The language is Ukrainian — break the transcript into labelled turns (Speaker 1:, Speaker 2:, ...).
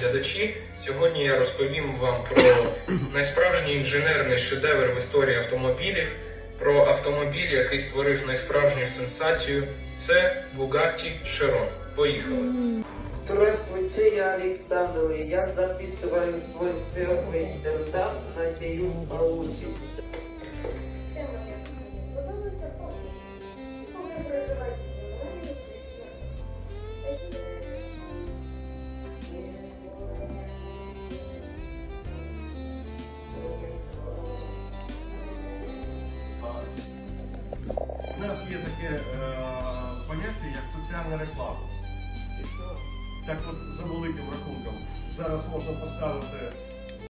Speaker 1: глядачі. Сьогодні я розповім вам про найсправжній інженерний шедевр в історії автомобілів, про автомобіль, який створив найсправжню сенсацію. Це Bugatti Chiron. Поїхали.
Speaker 2: Здравствуйте, я Александр, я записываю свой первый стендап, надеюсь, получится.
Speaker 3: Нас є таке е, поняття, як соціальна реклама. Так от за великим рахунком. Зараз можна поставити